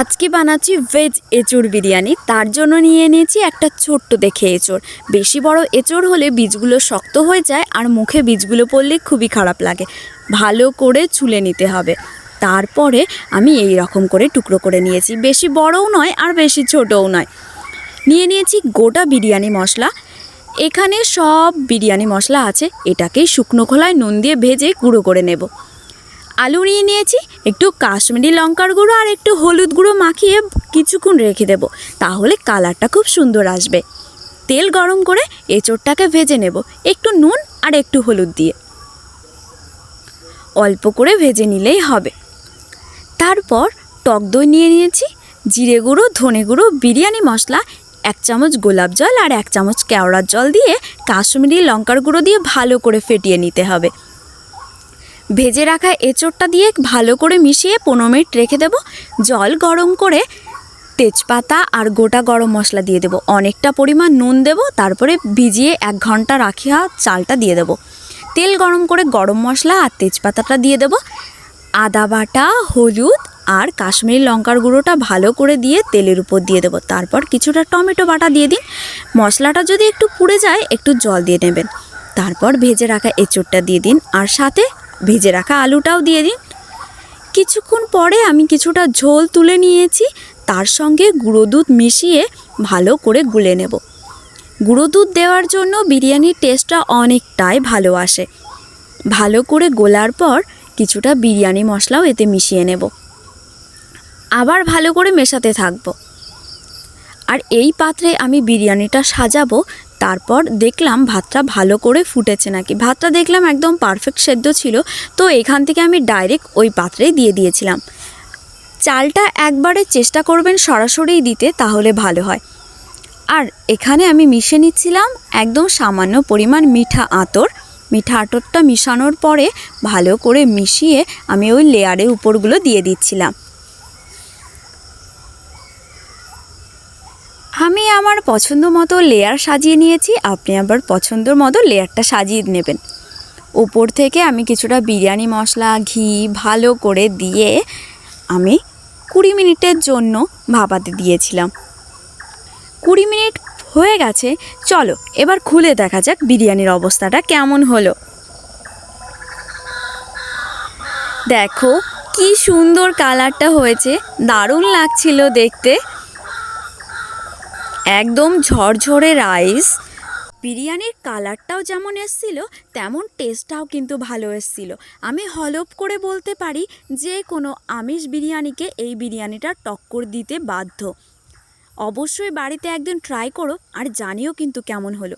আজকে বানাচ্ছি ভেজ এঁচড় বিরিয়ানি। তার জন্য নিয়ে নিয়েছি একটা ছোট্ট দেখে এঁচড়। বেশি বড় এঁচড় হলে বীজগুলো শক্ত হয়ে যায় আর মুখে বীজগুলো পড়লে খুবই খারাপ লাগে। ভালো করে চুলে নিতে হবে। তারপরে আমি এই রকম করে টুকরো করে নিয়েছি। বেশি বড়ও নয় আর বেশি ছোটও নয়। নিয়ে নিয়েছি গোটা বিরিয়ানি মশলা। এখানে সব বিরিয়ানি মশলা আছে। এটাকেই শুকনো খোলায় নুন দিয়ে ভেজে গুঁড়ো করে নেব। আলু নিয়ে নিয়েছি। একটু কাশ্মীরি লঙ্কার গুঁড়ো আর একটু হলুদ গুঁড়ো মাখিয়ে কিছুক্ষণ রেখে দেব, তাহলে কালারটা খুব সুন্দর আসবে। তেল গরম করে এঁচোড়টাকে ভেজে নেব, একটু নুন আর একটু হলুদ দিয়ে। অল্প করে ভেজে নিলেই হবে। তারপর টক দই নিয়ে নিয়েছি, জিরে গুঁড়ো, ধনে গুঁড়ো, বিরিয়ানি মশলা, এক চামচ গোলাপ জল আর এক চামচ কেওড়ার জল দিয়ে কাশ্মীরি লঙ্কার গুঁড়ো দিয়ে ভালো করে ফেটিয়ে নিতে হবে। ভেজে রাখা এঁচোড়টা দিয়ে ভালো করে মিশিয়ে পনেরো মিনিট রেখে দেব। জল গরম করে তেজপাতা আর গোটা গরম মশলা দিয়ে দেবো। অনেকটা পরিমাণ নুন দেব, তারপরে ভিজিয়ে এক ঘণ্টা রাখিয়া চালটা দিয়ে দেবো। তেল গরম করে গরম মশলা আর তেজপাতাটা দিয়ে দেবো। আদা বাটা, হলুদ আর কাশ্মীরি লঙ্কার গুঁড়োটা ভালো করে দিয়ে তেলের উপর দিয়ে দেবো। তারপর কিছুটা টমেটো বাটা দিয়ে দিন। মশলাটা যদি একটু পুড়ে যায়, একটু জল দিয়ে নেবেন। তারপর ভেজে রাখা এঁচোড়টা দিয়ে দিন। আর সাথে ভেজে রাখা আলুটাও দিয়ে দিন। কিছুক্ষণ পরে আমি কিছুটা ঝোল তুলে নিয়েছি, তার সঙ্গে গুঁড়ো দুধ মিশিয়ে ভালো করে গুলে নেব। গুঁড়ো দুধ দেওয়ার জন্য বিরিয়ানির টেস্টটা অনেকটাই ভালো আসে। ভালো করে গোলার পর কিছুটা বিরিয়ানি মশলাও এতে মিশিয়ে নেব। আবার ভালো করে মেশাতে থাকব। আর এই পাত্রে আমি বিরিয়ানিটা সাজাবো তারপর দেখলাম ভাতটা ভালো করে ফুটেছে নাকি। ভাতটা দেখলাম একদম পারফেক্ট সেদ্ধ ছিল, তো এখান থেকে আমি ডাইরেক্ট ওই পাত্রে দিয়ে দিয়েছিলাম। চালটা একবারে চেষ্টা করবেন সরাসরি দিতে, তাহলে ভালো হয়। আর এখানে আমি মিশে নিচ্ছিলাম একদম সামান্য পরিমাণ মিঠা আতর। মিঠা আতরটা মিশানোর পরে ভালো করে মিশিয়ে আমি ওই লেয়ারের উপরগুলো দিয়ে দিচ্ছিলাম। আমি আমার পছন্দ মতো লেয়ার সাজিয়ে নিয়েছি, আপনি আবার পছন্দের মতো লেয়ারটা সাজিয়ে নেবেন। উপর থেকে আমি কিছুটা বিরিয়ানি মশলা, ঘি ভালো করে দিয়ে আমি কুড়ি মিনিটের জন্য ভাপাতে দিয়েছিলাম। কুড়ি মিনিট হয়ে গেছে, চলো এবার খুলে দেখা যাক বিরিয়ানির অবস্থাটা কেমন হলো। দেখো, কি সুন্দর কালারটা হয়েছে, দারুণ লাগছিল দেখতে। একদম ঝরঝরে রাইস। বিরিয়ানির কালারটাও যেমন এসছিল, তেমন টেস্টটাও কিন্তু ভালো এসছিল। আমি হলপ করে বলতে পারি যে, কোনো আমিষ বিরিয়ানিকে এই বিরিয়ানিটা টক্কর দিতে বাধ্য। অবশ্যই বাড়িতে একদিন ট্রাই করো, আর জানিও কিন্তু কেমন হলো।